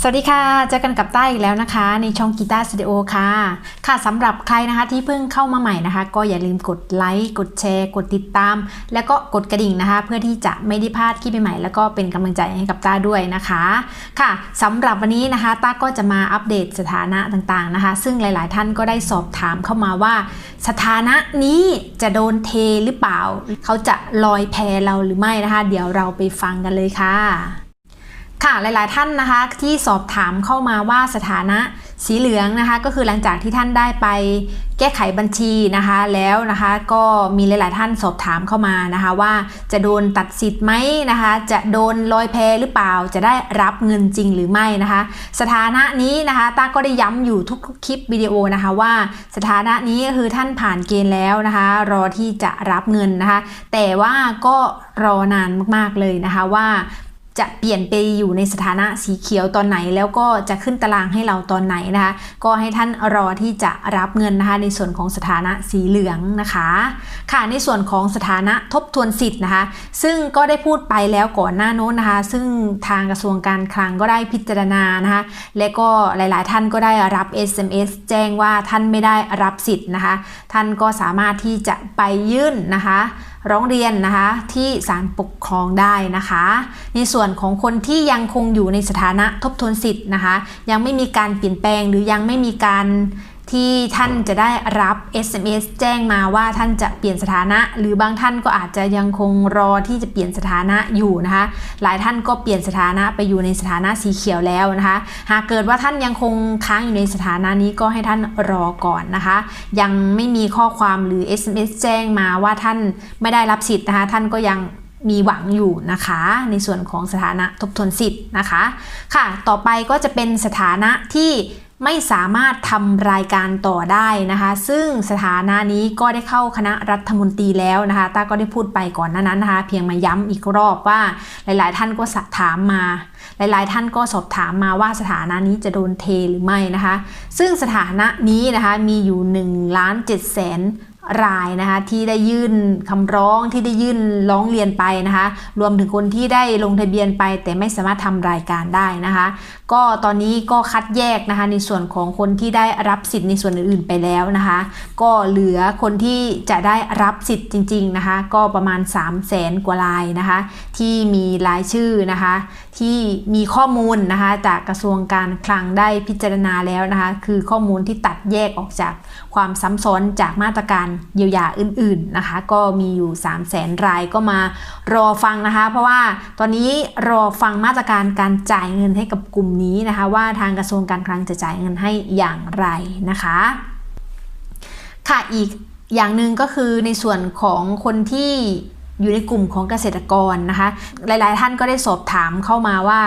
สวัสดีค่ะ เจอกันกับต้าอีกแล้วนะคะ ในช่องกีตาร์สตูดิโอค่ะ ค่ะสำหรับใครนะคะที่เพิ่งเข้ามาใหม่นะคะ ก็อย่าลืมกดไลค์กดแชร์ กดติดตาม แล้วก็กดกระดิ่งนะคะ เพื่อที่จะไม่ได้พลาดคลิปใหม่ แล้วก็เป็นกำลังใจให้กับต้าด้วยนะคะ ค่ะสำหรับวันนี้นะคะต้าก็จะมาอัปเดตสถานะต่างๆนะคะ ซึ่งหลายๆ ท่านก็ได้สอบถามเข้ามาว่า สถานะนี้จะโดนเทหรือเปล่า เขาจะลอยแพเราหรือไม่นะคะ เดี๋ยวเราไปฟังกันเลยค่ะ ค่ะหลาย ๆ ท่านนะคะที่สอบถามเข้ามาว่าสถานะสีเหลืองนะคะก็คือหลังจากที่ท่านได้ไปแก้ไขบัญชีนะคะแล้วนะคะก็มีหลาย ๆ ท่านสอบถามเข้ามานะคะว่าจะโดนตัดสิทธิ์ไหมนะคะจะโดนลอยแพหรือเปล่าจะได้รับเงินจริงหรือไม่นะคะ สถานะนี้นะคะตาก็ได้ย้ำอยู่ทุก ๆ คลิปวิดีโอนะคะว่าสถานะนี้ก็คือท่านผ่านเกณฑ์แล้วนะคะรอที่จะรับเงินนะคะ แต่ว่าก็รอนานมาก ๆ เลยนะคะว่า จะเปลี่ยนไปอยู่ในสถานะสีเขียวตอนไหน แล้วก็จะขึ้นตารางให้เราตอนไหนนะคะ ก็ให้ท่านรอที่จะรับเงินนะคะในส่วนของสถานะสีเหลืองนะคะ ค่ะในส่วนของสถานะทบทวนสิทธิ์นะคะ ซึ่งก็ได้พูดไปแล้วก่อนหน้าโน้นนะคะ ซึ่งทางกระทรวงการคลังก็ได้พิจารณานะคะ และก็หลาย ๆ ท่านก็ได้รับ SMS แจ้งว่าท่านไม่ได้รับสิทธิ์นะคะ ท่านก็สามารถที่จะไปยื่นนะคะ ร้องเรียนนะคะที่ศาลปกครองได้นะคะ ในส่วนของคนที่ยังคงอยู่ในสถานะทบทวนสิทธิ์นะคะ ยังไม่มีการเปลี่ยนแปลงหรือยังไม่มีการ ที่ท่านจะได้รับ SMS แจ้งมาว่าท่านจะเปลี่ยนสถานะ หรือบางท่านก็อาจจะยังคงรอที่จะเปลี่ยนสถานะอยู่นะคะ หลายท่านก็เปลี่ยนสถานะไปอยู่ในสถานะสีเขียวแล้วนะคะ หากเกิดว่าท่านยังคงค้างอยู่ในสถานะนี้ก็ให้ท่านรอก่อนนะคะ ยังไม่มีข้อความหรือ SMS แจ้งมาว่าท่านไม่ได้รับสิทธิ์นะคะ ท่านก็ยังมีหวังอยู่นะคะ ในส่วนของสถานะทบทวนสิทธิ์นะคะ ค่ะ ต่อไปก็จะเป็นสถานะที่ ไม่สามารถทำรายการต่อได้นะคะ ซึ่งสถานะนี้ก็ได้เข้าคณะรัฐมนตรีแล้วนะคะตาก็ได้พูดไปก่อนหน้านั้นนะคะ เพียงมาย้ำอีกรอบว่าหลาย ๆ ท่านก็สอบถามมา หลาย ๆ ท่านก็สอบถามมาว่าสถานะนี้จะโดนเทหรือไม่นะคะ ซึ่งสถานะนี้นะคะมีอยู่1ล้าน7แสน รายนะคะที่ได้ยื่นคำร้องที่ได้ยื่นร้องเรียนไปนะคะรวมถึงคนที่ได้ลงทะเบียนไป แต่ไม่สามารถทำรายการได้นะคะ ก็ตอนนี้ก็คัดแยกนะคะในส่วนของคนที่ได้รับสิทธิ์ในส่วนอื่นๆไปแล้วนะคะ ก็เหลือคนที่จะได้รับสิทธิ์จริงๆนะคะก็ประมาณ 3 0 0แสนกว่ารายนะคะที่มีรายชื่อนะคะที่มีข้อมูลนะคะจากกระทรวงการคลังได้พิจารณาแล้วนะคะคือข้อมูลที่ตัดแยกออกจากความซ้ำซ้อนจากมาตรการเยียวยาอื่นๆนะคะ ก็มีอยู่ 3 0 0แสนรายก็มารอฟังนะคะ เพราะว่าตอนนี้รอฟังมาตรการการจ่ายเงินให้กับกลุ่มนี้นะคะ ว่าทางกระทรวงการคลังจะจ่ายเงินให้อย่างไรนะคะ ค่ะอีกอย่างหนึ่งก็คือในส่วนของคนที่ อยู่ในกลุ่มของเกษตรกรนะคะ หลาย ๆ ท่านก็ได้สอบถามเข้ามาว่า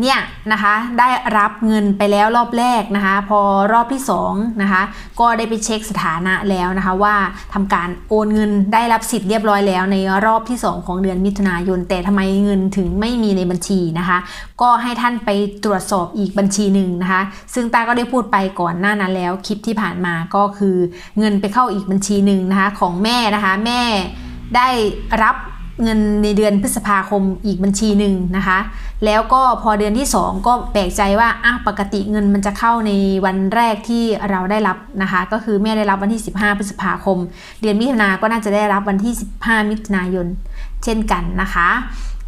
เนี่ยนะคะได้รับเงินไปแล้วรอบแรกนะคะ พอรอบที่2นะคะก็ได้ไปเช็คสถานะแล้วนะคะว่าทำการโอนเงินได้รับสิทธิ์เรียบร้อยแล้ว ในรอบที่ 2 ของเดือนมิถุนายน แต่ทำไมเงินถึงไม่มีในบัญชีนะคะ ก็ให้ท่านไปตรวจสอบอีกบัญชีหนึ่งนะคะ ซึ่งตาก็ได้พูดไปก่อนหน้านั้นแล้วคลิปที่ผ่านมาก็คือเงินไปเข้าอีกบัญชีหนึ่งนะคะของแม่นะคะแม่ ได้รับเงินในเดือนพฤษภาคมอีกบัญชีหนึ่งนะคะ แล้วก็พอเดือนที่ 2 ก็แปลกใจว่าอะปกติเงินมันจะเข้าในวันแรกที่เราได้รับนะคะ ก็คือแม่ได้รับวันที่ 15 พฤษภาคม เดือนมิถุนาก็น่าจะได้รับวันที่ 15 มิถุนายน เช่นกันนะคะ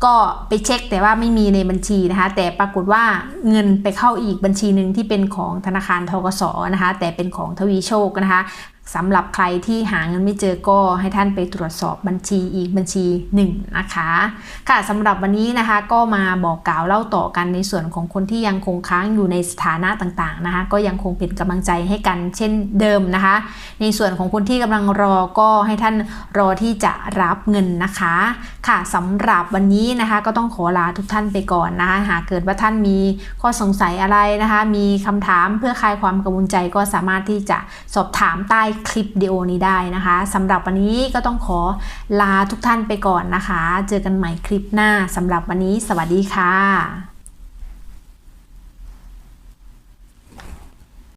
ก็ไปเช็คแต่ว่าไม่มีในบัญชีนะคะ แต่ปรากฏว่าเงินไปเข้าอีกบัญชีหนึ่งที่เป็นของธนาคารทกสนะคะ แต่เป็นของทวีโชคนะคะ สำหรับใครที่หาเงินไม่เจอก็ให้ท่านไปตรวจสอบบัญชีอีกบัญชีหนึ่งนะคะค่ะสำหรับวันนี้นะคะก็มาบอกกล่าวเล่าต่อกันในส่วนของคนที่ยังคงค้างอยู่ในสถานะต่างๆนะคะก็ยังคงเป็นกำลังใจให้กันเช่นเดิมนะคะ ในส่วนของคนที่กำลังรอก็ให้ท่านรอที่จะรับเงินนะคะค่ะสำหรับวันนี้นะคะก็ต้องขอลาทุกท่านไปก่อนนะคะหากเกิดว่าท่านมีข้อสงสัยอะไรนะคะ มีคำถามเพื่อคลายความกังวลใจก็สามารถที่จะสอบถามใต้คลิปเดีโอนี้ได้นะคะสำหรับวันนี้ก็ต้องขอลาทุกท่านไปก่อนนะคะ เจอกันใหม่คลิปหน้าสำหรับวันนี้ สวัสดีค่ะ